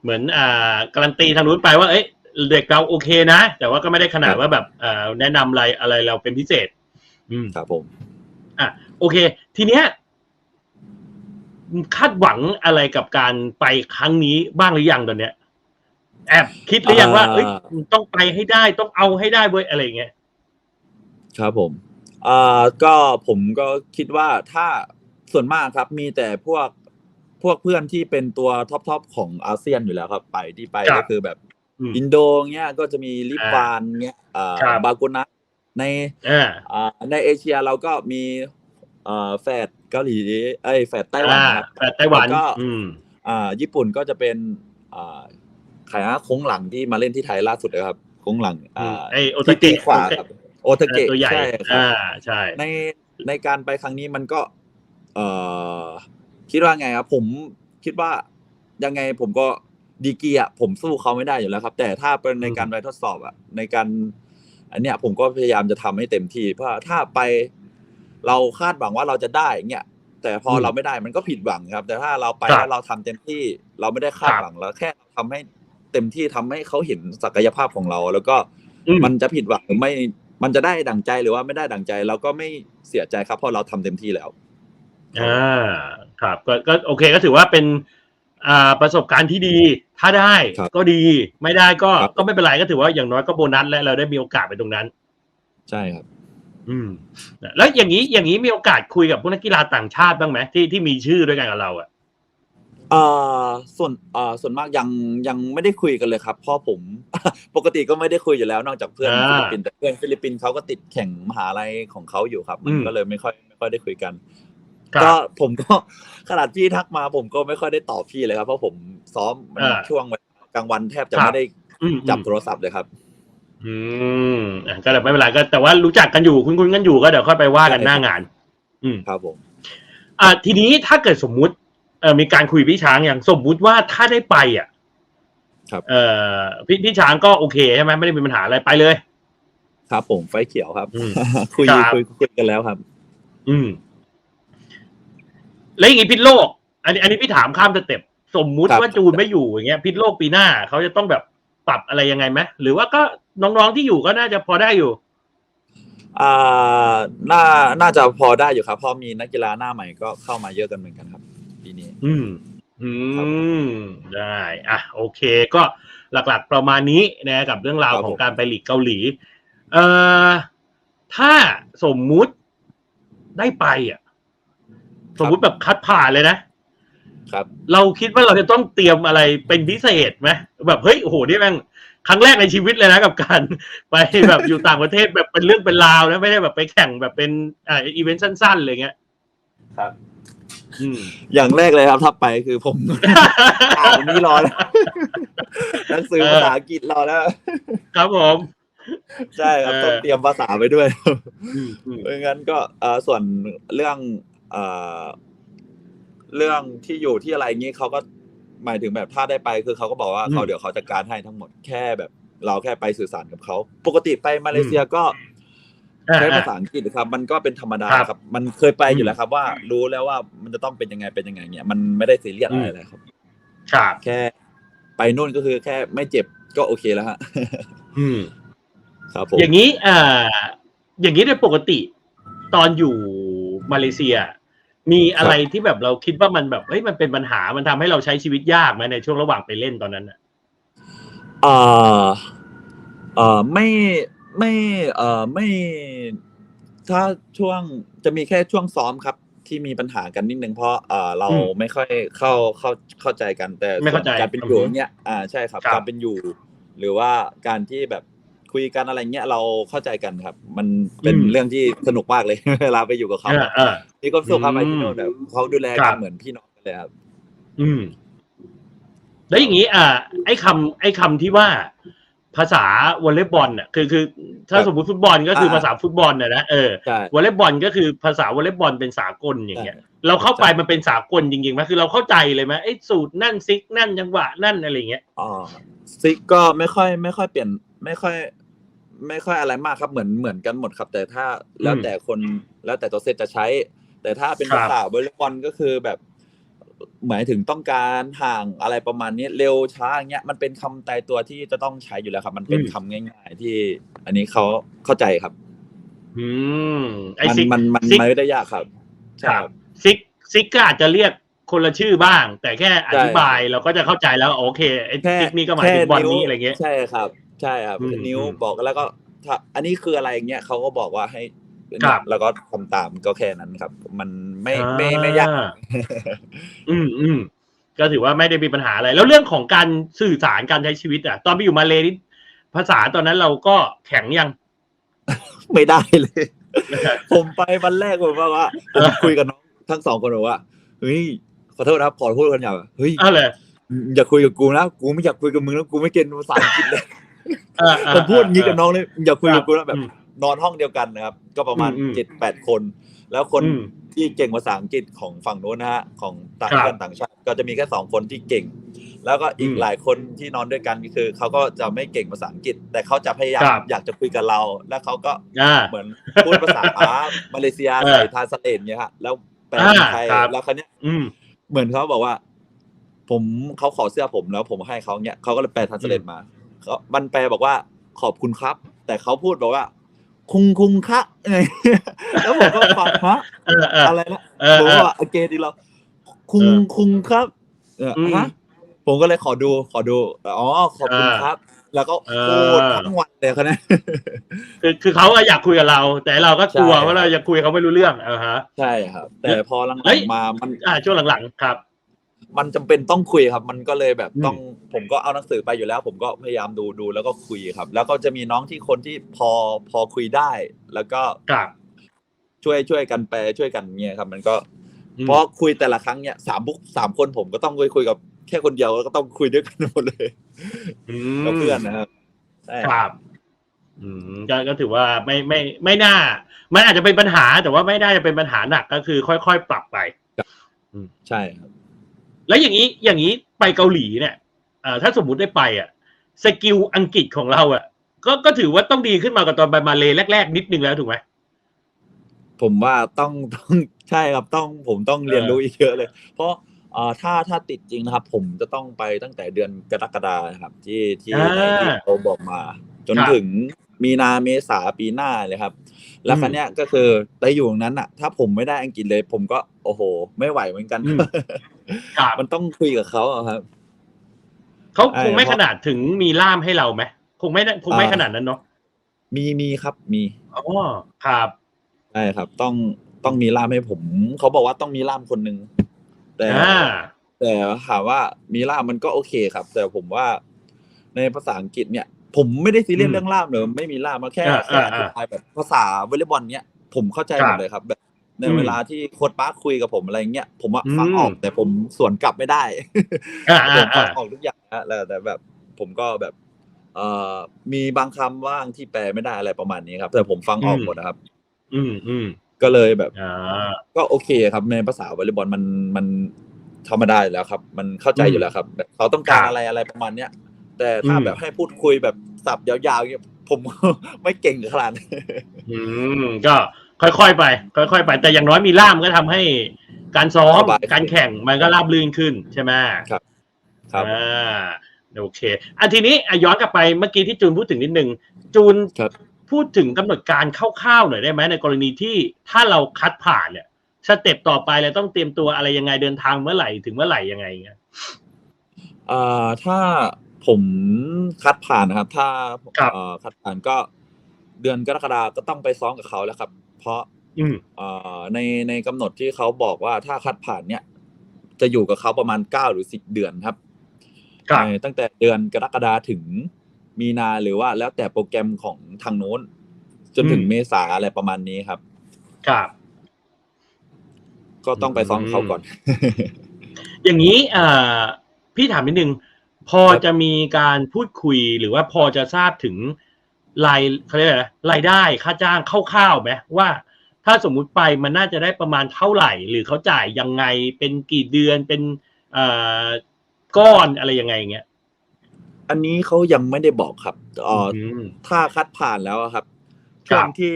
[SPEAKER 1] เหมือนอ่าการันตีทางนู้นไปว่าเอ้ยเด็กเราโอเคนะ แต่ว่าก็ไม่ได้ขนาดว่าแบบอ่าแนะนำอะไรอะไรเราเป็นพิเศษ อืม
[SPEAKER 2] ครับผม
[SPEAKER 1] อะโอเค ทีเนี้ยคาดหวังอะไรกับการไปครั้งนี้บ้างหรือยังตอนเนี้ย แอบคิดหรือยังว่า
[SPEAKER 2] อ่า
[SPEAKER 1] เอ้ยต้องไปให้ได้ต้องเอาให้ได้เว้ยอะไรอย่างเงี้ย
[SPEAKER 2] ครับผมอ่าก็ผมก็คิดว่าถ้าส่วนมากครับมีแต่พวกพวกเพื่อนที่เป็นตัวท็อปทอปของอาเซียนอยู่แล้วครับ ไปที่ไป
[SPEAKER 1] ครั
[SPEAKER 2] ก็
[SPEAKER 1] บ
[SPEAKER 2] คือแบบ
[SPEAKER 1] อืม
[SPEAKER 2] อินโดเงี้ยก็จะมีลิปวานเงี้ยอ่า
[SPEAKER 1] ครับ
[SPEAKER 2] บากุนะ ใน
[SPEAKER 1] อ่า
[SPEAKER 2] อ่าในเอเชียเราก็มีอ่าแฟดเกาหลีเอ้ยแฟดไต้หวัน
[SPEAKER 1] อ่า
[SPEAKER 2] ครับ
[SPEAKER 1] แต่ไต้หวัน
[SPEAKER 2] แล้วก็
[SPEAKER 1] อืม
[SPEAKER 2] อ่าญี่ปุ่นก็จะเป็นอ่าใครนะโค้งหลังที่มาเล่นที่ไทยล่าสุดนะครับโค้งหลังอ่า
[SPEAKER 1] ไอโอ
[SPEAKER 2] ที่
[SPEAKER 1] ตา
[SPEAKER 2] ตี
[SPEAKER 1] เกะ
[SPEAKER 2] ขวาครับโอทาเกะ
[SPEAKER 1] ตัวใหญ่
[SPEAKER 2] ใช่ครับ
[SPEAKER 1] อ่าใช่
[SPEAKER 2] ในในการไปครั้งนี้มันก็ เอ่อคิดว่าไงครับผมคิดว่ายังไงผมก็ดีกรีอะผมสู้เขาไม่ได้อยู่แล้วครับ แต่ถ้าเป็นในการไปทดสอบอะในการ อันเนี้ยผมก็พยายามจะทำให้เต็มที่ เพราะถ้าไปเราคาดหวังว่าเราจะได้เงี้ยแต่พอเราไม่ได้มันก็ผิดหวังครับ แต่ถ้าเราไปแล้วเราทำเต็มที่เราไม่ได้คาดหวังแล้วแค่ทำให้เต็มที่ทำให้เขาเห็นศักยภาพของเรา แล้วก็
[SPEAKER 1] อืม
[SPEAKER 2] มันจะผิดหวังหรือไม่มันจะได้ดั่งใจหรือว่าไม่ได้ดั่งใจเราก็ไม่เสียใจครับเพราะเราทำเต็มที่แล้ว
[SPEAKER 1] อ่าครับก็ก็โอเคก็ถือว่าเป็นอ่า ประสบการณ์ที่ดี ถ้าได้
[SPEAKER 2] ครับ
[SPEAKER 1] ก็ดี ไม่ได้ก็
[SPEAKER 2] ครับ
[SPEAKER 1] ก็ไม่เป็นไรก็ถือว่าอย่างน้อยก็โบนัสและเราได้มีโอกาสไปตรงนั้น
[SPEAKER 2] ใช่ครับ
[SPEAKER 1] อืม แล้วอย่างนี้อย่างนี้มีโอกาสคุยกับพวกนักกีฬาต่างชาติบ้างไหมที่ที่มีชื่อด้วยกันกับเราอะ
[SPEAKER 2] เอ่อส่วนเอ่อส่วนมากยังยังไม่ได้คุยกันเลยครับเพราะผม ปกติก็ไม่ได้คุยอยู่แล้ว นอกจากเพื่อน
[SPEAKER 1] อ่า
[SPEAKER 2] ฟิลิปปินส์แต่เพื่อนฟิลิปปินส์เขาก็ติดแข่งมหาลัยของเขาอยู่ครับ มัน
[SPEAKER 1] อืม
[SPEAKER 2] ก็เลยไม่ค่อยไม่ค่อยได้คุยกัน
[SPEAKER 1] ครับ
[SPEAKER 2] ก็ผมก็ขนาดพี่ทักมาผมก็ไม่ค่อยได้ตอบพี่เลยครับ เพราะผมซ้อมมัน
[SPEAKER 1] อ่า
[SPEAKER 2] ช่วงกลางวันแทบจะ
[SPEAKER 1] ครับ
[SPEAKER 2] ไม่ได้
[SPEAKER 1] อืม
[SPEAKER 2] จับโทรศัพท์เลยครับ
[SPEAKER 1] อืมอะก็เลยไม่เป็นไรก็แต่ว่ารู้จักกันอยู่คุ้นๆกันอยู่ก็เดี๋ยวค่อยไปว่ากัน
[SPEAKER 2] ใช่
[SPEAKER 1] หน้างาน อืม
[SPEAKER 2] ครับผม
[SPEAKER 1] อ่า ทีนี้ถ้าเกิดสมมุติ เออมีการคุยพี่ช้างอย่างสมมุติว่าถ้าได้ไปอะ
[SPEAKER 2] ครับ
[SPEAKER 1] เออพี่พี่ช้างก็โอเคใช่ไหมไม่ได้มีปัญหาอะไรไปเลย
[SPEAKER 2] ครับผมไฟเขียวครับ
[SPEAKER 1] อืม
[SPEAKER 2] คุย
[SPEAKER 1] ครับ
[SPEAKER 2] คุยคุยกันแล้วครับ
[SPEAKER 1] อืม แล้วอย่างนี้พิษโลก อันนี้อันนี้พี่ถามข้ามสเต็ปสสมมุติ
[SPEAKER 2] ครับ
[SPEAKER 1] ว่าจูนไม่อยู่อย่างเงี้ยพิษโลกปีหน้าเขาจะต้องแบบปรับอะไรยังไงไหมหรือว่าก็น้องๆที่อยู่ก็น่าจะพอได้อยู่
[SPEAKER 2] อ่าน่าน่าจะพอได้อยู่ครับเพราะมีนักกีฬาหน้าใหม่ก็เข้ามาเยอะกันเหมือนกันครับปีนี้
[SPEAKER 1] อืม อื
[SPEAKER 2] ครับ
[SPEAKER 1] ม ได้ อะ โอเค ก็หลักๆประมาณนี้นะกับเรื่องราว
[SPEAKER 2] ครับ
[SPEAKER 1] ของ
[SPEAKER 2] ผม
[SPEAKER 1] การไปลีกเกาหลี เอ่อ ถ้าสมมุติได้ไปอะ สมมุติแบบคัดผ่านเลยนะ
[SPEAKER 2] ครับ
[SPEAKER 1] เราคิดว่าเราจะต้องเตรียมอะไรเป็นพิเศษไหมแบบเฮ้ยโอ้โหนี่แม่งครั้งแรกในชีวิตเลยนะกับการไปแบบอยู่ต่างประเทศแบบเป็นเรื่องเป็นราวนะไม่ได้แบบไปแข่งแบบเป็นอ่าอีเวนต์สั้นๆอะไรเงี้ย
[SPEAKER 2] ครับ
[SPEAKER 1] อืม
[SPEAKER 2] อย่างแรกเลยครับถ้าไปคือผมอ่านนี้รอแล้วหนังสือภาษาอังกฤษรอแล้ว
[SPEAKER 1] ครับผม
[SPEAKER 2] ใช่ครับ
[SPEAKER 1] เออ
[SPEAKER 2] ต้องเตรียมภาษาไปด้วย
[SPEAKER 1] อืมอืม
[SPEAKER 2] เพราะงั้นก็เอ่อส่วนเรื่อง เอ่อเรื่องที่อยู่ที่อะไรอย่างนี้เขาก็หมายถึงแบบถ้าได้ไปคือเขาก็บอกว่าเขาเดี๋ยวเขาจัดการให้ทั้งหมดแค่แบบ เราแค่ไปสื่อสารกับเขาปกติไปมาเลเซียก็
[SPEAKER 1] อ่า
[SPEAKER 2] ใช้
[SPEAKER 1] อ่า
[SPEAKER 2] ภาษาอังกฤษครับ มันก็เป็นธรรมดา
[SPEAKER 1] ครับ
[SPEAKER 2] ครับ มันเคยไปอยู่แล้วครับ ว่ารู้แล้วว่ามันจะต้องเป็นยังไงเป็นยังไงเนี่ยมันไม่ได้ซีเรียสอะไรเลยครับ
[SPEAKER 1] ครับ
[SPEAKER 2] แค่ ไปนู่นก็คือแค่ไม่เจ็บก็โอเคแล้วฮะ
[SPEAKER 1] อืม
[SPEAKER 2] ครับผม
[SPEAKER 1] อย่างนี้อ่าอย่างนี้โดยปกติ ตอนอยู่มาเลเซีย มีอะไรที่แบบเราคิดว่ามันแบบเฮ้ยมันเป็นปัญหามันทำให้เราใช้ชีวิตยากไหมในช่วงระหว่างไปเล่นตอนนั้นน่ะ
[SPEAKER 2] เอ่อเอ่อไม่ไม่เอ่อไม่ ถ้าช่วงจะมีแค่ช่วงซ้อมครับ ที่มีปัญหากันนิดนึงเพราะเอ่อเรา
[SPEAKER 1] อืม
[SPEAKER 2] ไม่ค่อยเข้าเข้าเข้าใจกันแต่
[SPEAKER 1] ไม่เข้าใจ
[SPEAKER 2] ส่วนการเป็นอยู่
[SPEAKER 1] อือฮึ
[SPEAKER 2] เนี่ยอ่าใช่ครับ
[SPEAKER 1] ครับ
[SPEAKER 2] การเป็นอยู่ หรือว่าการที่แบบ คุยกันอะไรเงี้ยเราเข้าใจกันครับ มันเป็น
[SPEAKER 1] อืม
[SPEAKER 2] เรื่องที่สนุกมากเลย เวลาไปอยู่กับเขา
[SPEAKER 1] อ่าอ่า
[SPEAKER 2] มีความสุขครับ
[SPEAKER 1] อืม
[SPEAKER 2] ไปที่โน่นแบบเขาดูแล
[SPEAKER 1] ครั
[SPEAKER 2] กัน
[SPEAKER 1] บ
[SPEAKER 2] เหมือนพี่น้องกันเลยครับ
[SPEAKER 1] อืม แล้วอย่างนี้ อ่า ไอ้คำไอ้คำที่ว่าภาษาวอลเลย์บอลน่ะคือคือ ถ้า
[SPEAKER 2] ครับ
[SPEAKER 1] สมมติฟุตบอลก็คือ
[SPEAKER 2] อ่า
[SPEAKER 1] ภาษาฟุตบอลน่ะนะเออ
[SPEAKER 2] ใช่
[SPEAKER 1] วอลเลย์บอลก็คือภาษาวอลเลย์บอลเป็นสากลอย่างเงี้ย
[SPEAKER 2] ใช่
[SPEAKER 1] เราเข้าไป
[SPEAKER 2] ใช่
[SPEAKER 1] มันเป็นสากลจริงๆไหมคือเราเข้าใจเลยไหมไอ้สูตรนั่นซิกนั่นจังหวะนั่นอะไรเงี้ย
[SPEAKER 2] อ๋อซิกก็ไม่ค่อยไม่ค่อยเปลี่ยนไม่ค่อย ไม่ค่อยอะไรมากครับเหมือนเหมือนกันหมดครับ แต่ถ้าแล้วแต่คนแล้วแต่ตัวเซตจะใช้ แต่ถ้าเป็น
[SPEAKER 1] ครับ
[SPEAKER 2] ภาษาวอลเลย์บอลก็คือแบบหมายถึงต้องการห่างอะไรประมาณนี้เร็วช้าอย่างเงี้ยมันเป็นคำตายตัวที่จะต้องใช้อยู่แล้วครับ มันเป็นคำง่าย ๆ ที่ อันนี้เขาเข้าใจครับ
[SPEAKER 1] อืมไอ้
[SPEAKER 2] มัน
[SPEAKER 1] ซิก
[SPEAKER 2] มันมัน
[SPEAKER 1] ซิก
[SPEAKER 2] ไม่ได้ยากครับใช่
[SPEAKER 1] ครับซิกซิกก็อาจจะเรียกคนละชื่อบ้าง แต่แค่อธิบายเราก็จะเข้าใจแล้ว โอเคไอ้
[SPEAKER 2] แค่
[SPEAKER 1] ซิกนี่ก็หมายถึงบอลนี้อะไรเงี้ย
[SPEAKER 2] ใช่ครับ ใช่ครับ
[SPEAKER 1] อืม
[SPEAKER 2] นิ้ว
[SPEAKER 1] อืม
[SPEAKER 2] บอกแล้วก็ถ้าอันนี้คืออะไรอย่างเงี้ยเขาก็บอกว่าให้
[SPEAKER 1] ครับ
[SPEAKER 2] แล้วก็ทำตามก็แค่นั้นครับ มันไม่ไม่ไม่ยาก
[SPEAKER 1] อ่อืมอืมก็ถือว่าไม่ได้มีปัญหาอะไร แล้วเรื่องของการสื่อสารการใช้ชีวิตอะ ตอนไปอยู่มาเลนี่ภาษาตอนนั้นเราก็แข็งยัง
[SPEAKER 2] ไม่ได้เลย ผมไปวันแรกผมว่าว่าผมคุยกับน้องทั้งสองคนบอกว่าเฮ้ยขอโทษนะครับขอพูดกันอย่างเฮ้ย
[SPEAKER 1] อ้าวเลย
[SPEAKER 2] อย่าคุยกับกูนะกูไม่อยากคุยกับมึงแล้วกูไม่เก่งภาษาอังกฤษเลย
[SPEAKER 1] อ่าอ่า
[SPEAKER 2] ผมพูดอย่างนี้กับน้องเลยอย่าคุยกับกูนะแบบ
[SPEAKER 1] อืม
[SPEAKER 2] นอนห้องเดียวกันนะครับ ก็ประมาณ
[SPEAKER 1] อืมอืม
[SPEAKER 2] เจ็ดแปดคน แล้วคน
[SPEAKER 1] อืม
[SPEAKER 2] ที่เก่งภาษาอังกฤษของฝั่งนู้นนะฮะของต่าง
[SPEAKER 1] ครับ
[SPEAKER 2] เพื่อนต่างชาติ ก็จะมีแค่สองคนที่เก่ง แล้วก็อีก
[SPEAKER 1] อืม
[SPEAKER 2] หลายคนที่นอนด้วยกันก็คือเขาก็จะไม่เก่งภาษาอังกฤษ แต่เขาจะพยายาม
[SPEAKER 1] ครับ
[SPEAKER 2] อยากจะคุยกับเรา แล้วเขาก็
[SPEAKER 1] อ่า
[SPEAKER 2] เหมือนพูดภาษาอามาเลเซีย
[SPEAKER 1] เออ
[SPEAKER 2] ใส่ทานสเลตเนี่ยฮะแล้วแปลเป็นไทย
[SPEAKER 1] อ่าครับ
[SPEAKER 2] แล้วคันนี้ย
[SPEAKER 1] อืม
[SPEAKER 2] เหมือนเขาบอกว่า ผมเขาขอเสื้อผมแล้วผมให้เขาเนี่ยเขาก็เลยแปลทานสเลตมาเขา มันแปลบอกว่าขอบคุณครับ แต่เขาพูดบอกว่า คุงคุงคะไงแล้วผมก็ฟังฮะ
[SPEAKER 1] เออเออ
[SPEAKER 2] อะไรนะ
[SPEAKER 1] เออ
[SPEAKER 2] ผม
[SPEAKER 1] เออ
[SPEAKER 2] ว่าอเกนอีกแล้วคุง
[SPEAKER 1] เออ
[SPEAKER 2] คุงครับเออ
[SPEAKER 1] อืม
[SPEAKER 2] ฮะผมก็เลยขอดูขอดูอ๋อขอบคุณ
[SPEAKER 1] เออ
[SPEAKER 2] ครับ แล้วก็
[SPEAKER 1] เออ
[SPEAKER 2] พูดทั้งวันเลยเขาเนี่ย
[SPEAKER 1] คือคือเขาก็อยากคุยกับเรา แต่เราก็กลัว
[SPEAKER 2] ใช่
[SPEAKER 1] ว่าเราจะคุยกับเขาไม่รู้เรื่องอ่าฮะ
[SPEAKER 2] ใช่ครับ แต่พอหลั
[SPEAKER 1] เฮ้ย
[SPEAKER 2] งๆมามัน
[SPEAKER 1] อ่าช่วงหลังๆครับ
[SPEAKER 2] มันจำเป็นต้องคุยครับ มันก็เลยแบบ
[SPEAKER 1] อืม
[SPEAKER 2] ต้องผมก็เอาหนังสือไปอยู่แล้ว ผมก็พยายามดูดูแล้วก็คุยครับ แล้วก็จะมีน้องที่คนที่พอพอคุยได้ แล้วก็
[SPEAKER 1] ครับ
[SPEAKER 2] ช่วยช่วยกันแปลช่วยกันเนี่ยครับ มันก็
[SPEAKER 1] อืม
[SPEAKER 2] เพราะคุยแต่ละครั้งเนี่ยสามบุกสามคนผมก็ต้องคุยคุยกับแค่คนเดียวแล้วก็ต้องคุยด้วยกันหมดเลย
[SPEAKER 1] อื
[SPEAKER 2] กับ
[SPEAKER 1] ม
[SPEAKER 2] เพื่อนนะครับใช่
[SPEAKER 1] ครับอืมก็ก็ถือว่าไม่ไม่ไม่น่า มันอาจจะเป็นปัญหา แต่ว่าไม่น่าจะเป็นปัญหาหนักก็คือ ค่อยๆปรับไป
[SPEAKER 2] ใช่ครับ
[SPEAKER 1] แล้วอย่างนี้อย่างนี้ไปเกาหลีเนี่ยเอ่อถ้าสมมุติได้ไปอะสกิลอังกฤษของเราอะ ก็ก็ถือว่าต้องดีขึ้นมากับตอนไปมาเลแรก ๆ นิดนึงแล้วถูกไหม
[SPEAKER 2] ผมว่าต้องต้องใช่ครับต้องผมต้องเรียนรู้อีกเยอะเลย เพราะเอ่อถ้าถ้าติดจริงนะครับ ผมจะต้องไปตั้งแต่เดือนกรกฎาคมครับ ที่ที่
[SPEAKER 1] อ่า
[SPEAKER 2] ที่เขาบอกมา จน
[SPEAKER 1] ครับ
[SPEAKER 2] ถึงมีนาเมษาปีหน้าเลยครับ แล้ว
[SPEAKER 1] อืม
[SPEAKER 2] คันเนี้ยก็คือไปอยู่ตรงนั้นอะ ถ้าผมไม่ได้อังกฤษเลย ผมก็โอ้โห ไม่ไหวเหมือนกัน
[SPEAKER 1] อืม ครับ
[SPEAKER 2] มันต้องคุยกับเขาอะครับ
[SPEAKER 1] เขา
[SPEAKER 2] ใช่
[SPEAKER 1] คงไม่
[SPEAKER 2] เพ
[SPEAKER 1] ข
[SPEAKER 2] ราะ
[SPEAKER 1] นาดถึงมีล่ามให้เราไหมคงไม่ได้คงไม่
[SPEAKER 2] อ่า
[SPEAKER 1] ขนาดนั้นเนาะ
[SPEAKER 2] มีมีครับมี
[SPEAKER 1] อ๋อครับ
[SPEAKER 2] ใช่ครับ ต้องต้องมีล่ามให้ผม เขาบอกว่าต้องมีล่ามคนหนึ่งแต่
[SPEAKER 1] อ่า
[SPEAKER 2] แต่ถามว่ามีล่ามมันก็โอเคครับ แต่ผมว่าในภาษาอังกฤษเนี่ย ผมไม่ได้ซีเรีย
[SPEAKER 1] อื
[SPEAKER 2] ส
[SPEAKER 1] ม
[SPEAKER 2] เรื่องล่ามเลยไม่มีล่ามมาแค่
[SPEAKER 1] อ่า
[SPEAKER 2] แค่อ
[SPEAKER 1] อ่า
[SPEAKER 2] ธิบายแบบภาษาวอลเลย์บอลเนี่ยผมเข้าใจ
[SPEAKER 1] ค
[SPEAKER 2] ห
[SPEAKER 1] รั
[SPEAKER 2] ม
[SPEAKER 1] บ
[SPEAKER 2] ดเลยครับ แบบ ใน
[SPEAKER 1] อืม
[SPEAKER 2] เวลาที่โค้ชป้าร์คคุยกับผมอะไรเงี้ยผมอะ
[SPEAKER 1] อืม
[SPEAKER 2] ฟังออกแต่ผมสวนกลับไม่ได้
[SPEAKER 1] อ่า
[SPEAKER 2] ผ
[SPEAKER 1] อ่าม
[SPEAKER 2] ฟั
[SPEAKER 1] อ่าง
[SPEAKER 2] ออกทุกอย่างนะแล้วแต่แบบผมก็แบบเอ่อมีบางคำว่างที่แปลไม่ได้อะไรประมาณนี้ครับ แต่ผมฟังออกหมดนะครับ
[SPEAKER 1] อืมอืม
[SPEAKER 2] ก็เลยแบบ
[SPEAKER 1] อ่า
[SPEAKER 2] ก็โอเคครับในภาษาวอลเลย์บอลมันมันธรรมดาอยู่แล้วครับ มันเข้าใจ
[SPEAKER 1] อืม
[SPEAKER 2] อยู่แล้วครับแบบเขาต้องการ
[SPEAKER 1] ครับ
[SPEAKER 2] อะไรอะไรประมาณเนี้ยแต่ถ้า
[SPEAKER 1] อืม
[SPEAKER 2] แบบให้พูดคุยแบบสับยาวๆเนี่ยผมไม่เก่งขนาดนั้น
[SPEAKER 1] อืมก็ ค่อยๆไป ค่อยๆไป แต่อย่างน้อยมีล่ามก็ทำให้การซ้อม
[SPEAKER 2] สบายขึ้น
[SPEAKER 1] การแข่งมันก็ราบรื่นขึ้นใช่ไหม
[SPEAKER 2] ครับ ครับ
[SPEAKER 1] อ่าโอเคอะทีนี้อะย้อนกลับไปเมื่อกี้ที่จูนพูดถึงนิดนึงจูน
[SPEAKER 2] ครับ
[SPEAKER 1] พูดถึงกำหนดการคร่าวๆหน่อยได้ไหมในกรณีที่ถ้าเราคัดผ่านเนี่ยสเต็ปต่อไปเราต้องเตรียมตัวอะไรยังไงเดินทางเมื่อไหร่ถึงเมื่อไหร่ยังไงเงี้ย
[SPEAKER 2] เอ่อถ้าผมคัดผ่านนะครับ ถ้า
[SPEAKER 1] ครับ
[SPEAKER 2] เอ่อคัดผ่านก็เดือนกรกฎาก็ต้องไปซ้อมกับเขาแล้วครับเพ ราะ
[SPEAKER 1] อืม
[SPEAKER 2] เอ่อในในกำหนดที่เขาบอกว่าถ้าคัดผ่านเนี่ย จะอยู่กับเขาประมาณเก้าหรือสิบเดือนครับ
[SPEAKER 1] ครับ
[SPEAKER 2] เอ่อตั้งแต่เดือนกรกฎาถึงมีนาหรือว่าแล้วแต่โปรแกรมของทางโน้น จนถึง
[SPEAKER 1] อืม
[SPEAKER 2] เมษาอะไรประมาณนี้ครับ
[SPEAKER 1] ครับ
[SPEAKER 2] ก็ต้องไปซ้อมกับเขาก่อน
[SPEAKER 1] อย่างนี้อ่าพี่ถามนิดนึง พอ
[SPEAKER 2] ครับ
[SPEAKER 1] จะมีการพูดคุยหรือว่าพอจะทราบถึง รายเขาเรียกอะไรนะรายได้ค่าจ้างคร่าวๆไหมว่า ถ้าสมมุติไปมันน่าจะได้ประมาณเท่าไหร่ หรือเขาจ่ายยังไงเป็นกี่เดือนเป็นเอ่อก้อนอะไรยังไงอย่างเงี้ย
[SPEAKER 2] อันนี้เขายังไม่ได้บอกครับเอ่ออ
[SPEAKER 1] ม
[SPEAKER 2] ถ้าคัดผ่านแล้วอะครับ
[SPEAKER 1] ครั
[SPEAKER 2] ช่ว
[SPEAKER 1] บ
[SPEAKER 2] งที่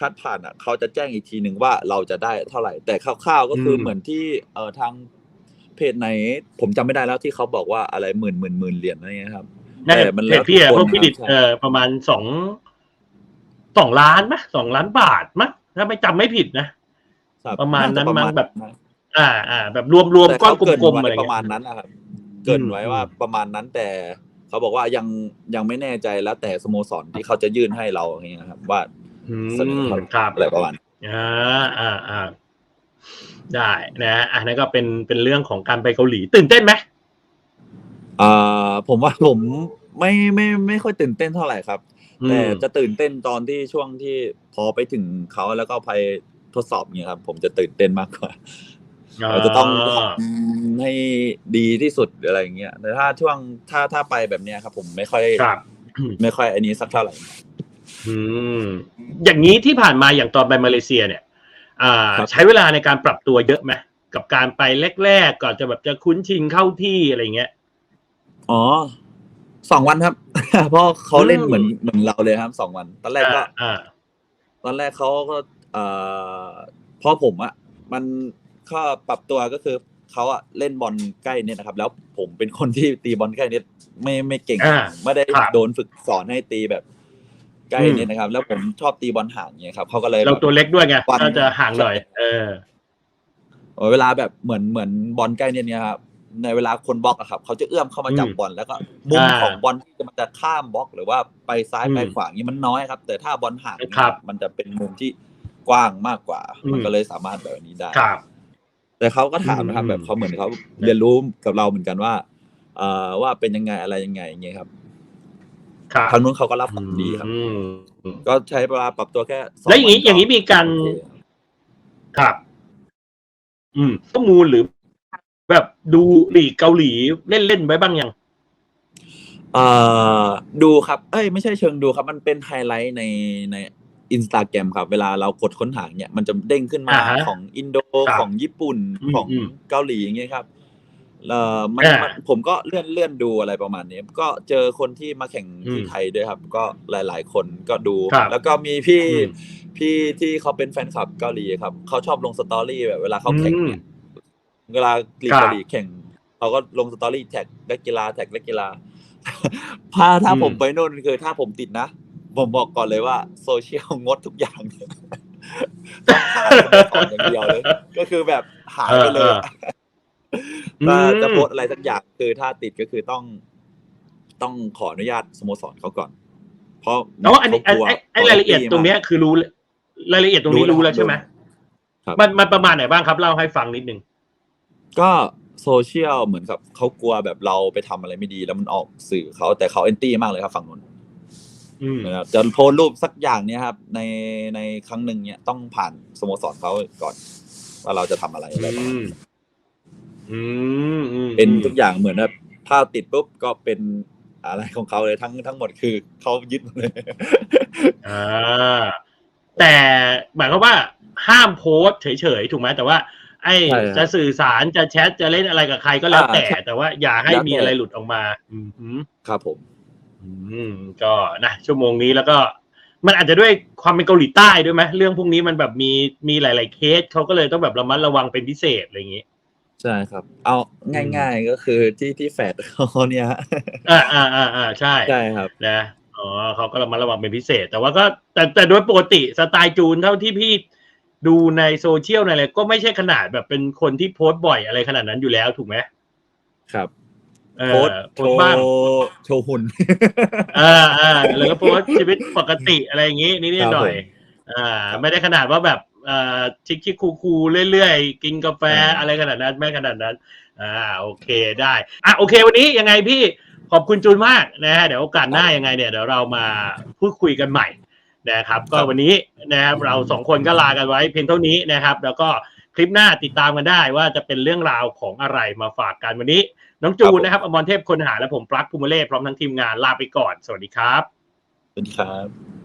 [SPEAKER 2] คัดผ่านอะเขาจะแจ้งอีกทีหนึ่งว่าเราจะได้เท่าไหร่ แต่คร่าวๆก็คืออ
[SPEAKER 1] ม
[SPEAKER 2] เหมือนที่เอ่อทางเพจไหน ผมจำไม่ได้แล้วที่เขาบอกว่าอะไรหมื่นหมื่นหมื่นเหรียญอะไรเงี้ยครับ
[SPEAKER 1] นั่น
[SPEAKER 2] แต่มัน
[SPEAKER 1] เพ
[SPEAKER 2] แล้
[SPEAKER 1] จ
[SPEAKER 2] ว
[SPEAKER 1] พี่อะ
[SPEAKER 2] คน
[SPEAKER 1] พวกพี่ดิด
[SPEAKER 2] ครับ
[SPEAKER 1] เออประมาณสองสองล้านไหมสองล้านบาทมั้ยถ้าไม่จำไม่ผิดนะ
[SPEAKER 2] ครับ
[SPEAKER 1] ประมาณนั้น
[SPEAKER 2] จ
[SPEAKER 1] มั้งแบบ
[SPEAKER 2] นะ
[SPEAKER 1] อ่า อ่า แบบรวมรวม
[SPEAKER 2] แต่
[SPEAKER 1] ก้อน
[SPEAKER 2] เขา
[SPEAKER 1] ก
[SPEAKER 2] เกิน
[SPEAKER 1] ลมๆ
[SPEAKER 2] ไว้
[SPEAKER 1] อะไร
[SPEAKER 2] ประ
[SPEAKER 1] เงี้
[SPEAKER 2] มาณ
[SPEAKER 1] ย
[SPEAKER 2] นั้นนะครับเกรินไว้
[SPEAKER 1] อืม
[SPEAKER 2] ว่าประมาณนั้นแต่เขาบอกว่ายังยังไม่แน่ใจแล้ว แต่สโมสรที่เขาจะยื่นให้เราอย่างเงี้ยครับ ว่า
[SPEAKER 1] อื
[SPEAKER 2] เสนอ
[SPEAKER 1] ม
[SPEAKER 2] เท่า
[SPEAKER 1] ครับ
[SPEAKER 2] อะไรประมาณ
[SPEAKER 1] อ่าอ่าอ่าได้นะอันนั้นก็เป็นเป็นเรื่องของการไปเกาหลี ตื่นเต้นไหม
[SPEAKER 2] อ่าผมว่าผมไม่ไม่ไม่ค่อยตื่นเต้นเท่าไหร่ครับแต่จะตื่นเต้นตอนที่ช่วงที่พอไปถึงเขาแล้วก็ไปทดสอบเนี่ยครับ ผมจะตื่นเต้นมากกว่า เราจะต้องทำให้ดีที่สุดอะไรอย่างเงี้ยแต่ถ้าช่วงถ้าถ้าไปแบบเนี้ยครับ ผมไม่ค่อย
[SPEAKER 1] ครับ
[SPEAKER 2] ไม่ค่อยอันนี้สักเท่าไหร่
[SPEAKER 1] อืมอย่างนี้ที่ผ่านมาอย่างตอนไปมาเลเซียเนี่ยอ่า
[SPEAKER 2] ครับ
[SPEAKER 1] ใช้เวลาในการปรับตัวเยอะไหมกับการไปแรกๆก่อนจะแบบจะคุ้นชินเข้าที่อะไรเงี้ย
[SPEAKER 2] อ๋อสองวันครับ เพราะเขาเล่น
[SPEAKER 1] อืม
[SPEAKER 2] เหมือนเหมือนเราเลยครับสองวัน ตอนแรกก็
[SPEAKER 1] อ่าอ่า
[SPEAKER 2] ตอนแรกเขาก็เอ่อเพราะผมอะมันข้อปรับตัวก็คือเขาอะเล่นบอลใกล้เน็ตนะครับ แล้วผมเป็นคนที่ตีบอลใกล้เน็ตไม่ไม่เก่ง
[SPEAKER 1] อ่า
[SPEAKER 2] ไม่ได้
[SPEAKER 1] ครับ
[SPEAKER 2] โดนฝึกสอนให้ตีแบบใกล้
[SPEAKER 1] อืม
[SPEAKER 2] เน็ตนะครับ แล้วผมชอบตีบอลห่างเงี้ยครับเขาก็เลย
[SPEAKER 1] เรา
[SPEAKER 2] แบบ
[SPEAKER 1] ตัวเล็กด้วยไง
[SPEAKER 2] วัน
[SPEAKER 1] ก็จะห่างหน่อยเออ
[SPEAKER 2] เออเวลาแบบเหมือนเหมือนบอลใกล้เน็ตเนี่ยครับ ในเวลาคนบล็อกอะครับ เขาจะเอื้อมเข้ามาจับ
[SPEAKER 1] อืม
[SPEAKER 2] บอลแล้วก็มุม
[SPEAKER 1] อ่า
[SPEAKER 2] ของบอลที่มันจะข้ามบล็อก หรือว่าไปซ้าย
[SPEAKER 1] อืม
[SPEAKER 2] ไปขวานี่มันน้อยครับ แต่ถ้าบอลห่างเนี่ย
[SPEAKER 1] ครับ
[SPEAKER 2] มันจะเป็นมุมที่กว้างมากกว่า
[SPEAKER 1] อืม
[SPEAKER 2] มันก็เลยสามารถแบบนี้ได้
[SPEAKER 1] ครับ
[SPEAKER 2] แต่เขาก็ถามนะครับ
[SPEAKER 1] อืม
[SPEAKER 2] แบบเขาเหมือนเขาเรียนรู้กับเราเหมือนกันว่าเอ่อว่าเป็นยังไงอะไรยังไงอย่างเงี้ยครับ
[SPEAKER 1] ครับ
[SPEAKER 2] ทางนู้นเขาก็รับฟังดีครับ
[SPEAKER 1] อืม
[SPEAKER 2] ก็ใช้เวลาปรับตัวแค่ส
[SPEAKER 1] แล้วอย่างนี้
[SPEAKER 2] วั
[SPEAKER 1] อย่างนี้มีการ
[SPEAKER 2] โอเค
[SPEAKER 1] ครับ อืมข้อมูลหรือ แบบดูลีกเกาหลีเล่นเล่นๆไว้บ้างยัง
[SPEAKER 2] เอ่อดูครับ เอ้ยไม่ใช่เชิงดูครับ มันเป็นไฮไลท์ในในอินสตาแกรมครับ เวลาเรากดค้นหาเนี่ย มันจะเด้งขึ้นมา
[SPEAKER 1] อ่าฮะ
[SPEAKER 2] ของอินโด
[SPEAKER 1] ครับ
[SPEAKER 2] ของญี่ปุ่น
[SPEAKER 1] อืม
[SPEAKER 2] ของ
[SPEAKER 1] อืม
[SPEAKER 2] เกาหลีอย่างเงี้ยครับเอ่อมัน
[SPEAKER 1] อ่ามั
[SPEAKER 2] มันผมก็เลื่อนเลื่อนดูอะไรประมาณนี้ ก็เจอคนที่มาแข่งที่
[SPEAKER 1] อืม
[SPEAKER 2] ไทยด้วยครับ ก็หลาย ๆ คนก็ดู
[SPEAKER 1] ครับ
[SPEAKER 2] แล้วก็มีพี่
[SPEAKER 1] อืม
[SPEAKER 2] พี่ที่เขาเป็นแฟนคลับเกาหลีครับเขาชอบลงสตอรี่แบบเวลาเขาแข่งเนี่ย
[SPEAKER 1] อื
[SPEAKER 2] เวลาลีก
[SPEAKER 1] ครับ
[SPEAKER 2] เกาหลีแข่งเขาก็ลงสตอรี่แท็กนักกีฬาแท็กนักกีฬาถ้าถ้า
[SPEAKER 1] อืม
[SPEAKER 2] ผมไปโน่นคือถ้าผมติดนะ ผมบอกก่อนเลยว่า โซเชียลงดทุกอย่างต้องหาสโมสรอย่างเดียวเลย ก็คือแบบหายไปเลยอะ
[SPEAKER 1] อื
[SPEAKER 2] ถ้ามจะโพสต์อะไรสักอย่างคือถ้าติดก็คือต้อง ต้องขออนุญาตสโมสรเขาก่อน เพราะ
[SPEAKER 1] แล้วอันนี้
[SPEAKER 2] เขากลัว
[SPEAKER 1] ไอ้ไอ้รายละเอียดตรงเนี้ยคือรู้รายละเอียดตรงนี้รู้แล้วใช่ไหม
[SPEAKER 2] ครับ
[SPEAKER 1] มันมันประมาณไหนบ้างครับเล่าให้ฟังนิดนึง
[SPEAKER 2] ก็โซเชียลเหมือนกับเขากลัวแบบเราไปทำอะไรไม่ดี แล้วมันออกสื่อเขาแต่เขาเอนตี้มากเลยครับฝั่งนู้น
[SPEAKER 1] อืม
[SPEAKER 2] นะครับจะโพสต์รูปสักอย่างเนี้ยครับ ในในครั้งหนึ่งเนี่ยต้องผ่านสโมสรเขาก่อน ว่าเราจะทำอะไรอะไรประมาณ
[SPEAKER 1] อืม
[SPEAKER 2] นี้
[SPEAKER 1] อืมอืม
[SPEAKER 2] เป็นทุกอย่างเหมือนแบบถ้าติดปุ๊บก็เป็นอะไรของเขาเลยทั้งทั้งหมดคือเขายึดหมดเลย
[SPEAKER 1] อ่าแต่หมายความว่าห้ามโพสต์เฉยๆถูกไหมแต่ว่า ไอ้
[SPEAKER 2] ใช่ครับ
[SPEAKER 1] จะสื่อสารจะแชทจะเล่นอะไรกับใครก็แล้ว
[SPEAKER 2] อ่า
[SPEAKER 1] แต่
[SPEAKER 2] ใช่
[SPEAKER 1] แต่ว่าอย่าให้
[SPEAKER 2] แล้วแต่
[SPEAKER 1] มีอะไรหลุดออกมาอืมหืม
[SPEAKER 2] ครับผม
[SPEAKER 1] อืมก็นะชั่วโมงนี้แล้วก็ มันอาจจะด้วยความเป็นเกาหลีใต้ด้วยไหมเรื่องพวกนี้มันแบบมีมีหลาย ๆ เคสเขาก็เลยต้องแบบระมัดระวังเป็นพิเศษอะไรอย่างนี้
[SPEAKER 2] ใช่ครับ เอาง่าย ๆก็คือที่ที่แฟดเขาเนี่ยฮะ
[SPEAKER 1] อ่าอ่าอ่าอ่าใช่
[SPEAKER 2] ใช่ครับ
[SPEAKER 1] นะอ๋อเขาก็ระมัดระวังเป็นพิเศษ แต่ว่าก็แต่แต่โดยปกติสไตล์จูนเท่าที่พี่ ดูในโซเชียลในอะไรก็ไม่ใช่ขนาดแบบเป็นคนที่โพสต์บ่อยอะไรขนาดนั้นอยู่แล้วถูกไหม
[SPEAKER 2] ครับ
[SPEAKER 1] เอ
[SPEAKER 2] โพ
[SPEAKER 1] อ
[SPEAKER 2] สต์
[SPEAKER 1] โพ
[SPEAKER 2] โช
[SPEAKER 1] สต์
[SPEAKER 2] ว์
[SPEAKER 1] บ้าง
[SPEAKER 2] โชว์หุ่น
[SPEAKER 1] อ่าอ่าแล้วก็โพสต์ชีวิตปกติอะไรอย่างงี้นิด
[SPEAKER 2] ครับ
[SPEAKER 1] ๆหน่อย
[SPEAKER 2] ผม
[SPEAKER 1] อ่า ไม่ได้ขนาดว่าแบบเอ่อชิคชิคคูคูๆเรื่อยๆ กินกาแฟ
[SPEAKER 2] อ่า
[SPEAKER 1] อะไรขนาดนั้นไม่ขนาดนั้น อ่า โอเคได้อะโอเค วันนี้ยังไงพี่ขอบคุณจูนมากนะฮะเดี๋ยวโอกาสหน้ายังไงเนี่ยเดี๋ยวเรามาพูดคุยกันใหม่ นะครับ ก็วันนี้นะครับเราสองคนก็ลากันไว้เพียงเท่านี้นะครับ แล้วก็คลิปหน้าติดตามกันได้ว่าจะเป็นเรื่องราวของอะไรมาฝากกันวันนี้ น้องจูนนะครับอมรเทพคนหาและผมปลั๊กภูมิเล่พร้อมทั้งทีมงานลาไปก่อน สวัสดีครับ
[SPEAKER 2] สวัสดีครับ